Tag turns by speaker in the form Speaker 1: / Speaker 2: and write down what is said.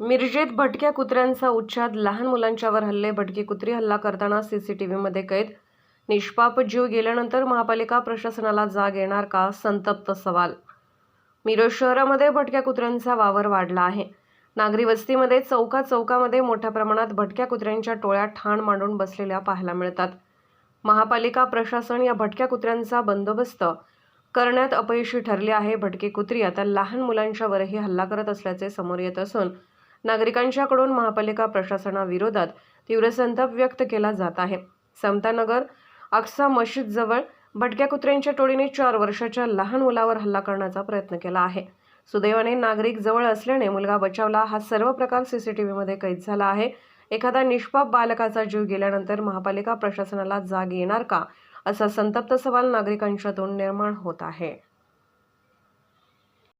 Speaker 1: मिरजेत भटक्या कुत्र्यांचा उच्छाद लहान मुलांच्यावर हल्ले भटकी कुत्री हल्ला करताना सीसीटीव्हीमध्ये कैद निष्पाप जीव गेल्यानंतर महापालिका प्रशासनाला जाग येणार का? संतप्त सवाल. मिरज शहरामध्ये भटक्या कुत्र्यांचा वावर वाढला आहे. नागरी वस्तीमध्ये चौका चौकामध्ये मोठ्या प्रमाणात भटक्या कुत्र्यांच्या टोळ्या ठाण मांडून बसलेल्या पाहायला मिळतात. महापालिका प्रशासन या भटक्या कुत्र्यांचा बंदोबस्त करण्यात अपयशी ठरले आहे. भटकी कुत्री आता लहान मुलांच्यावरही हल्ला करत असल्याचे समोर येत असून नागरिकांच्याकडून महापालिका प्रशासनाविरोधात तीव्र संताप व्यक्त केला जात आहे. समतानगर अक्सा मशीदजवळ भटक्या कुत्र्यांच्या टोळीने चार वर्षाच्या लहान मुलावर हल्ला करण्याचा प्रयत्न केला आहे. सुदैवाने नागरिक जवळ असल्याने मुलगा बचावला. हा सर्व प्रकार सीसीटीव्हीमध्ये कैद झाला आहे. एखादा निष्पाप बालकाचा जीव गेल्यानंतर महापालिका प्रशासनाला जाग येणार का? असा संतप्त सवाल नागरिकांच्या तोंड निर्माण होत आहे.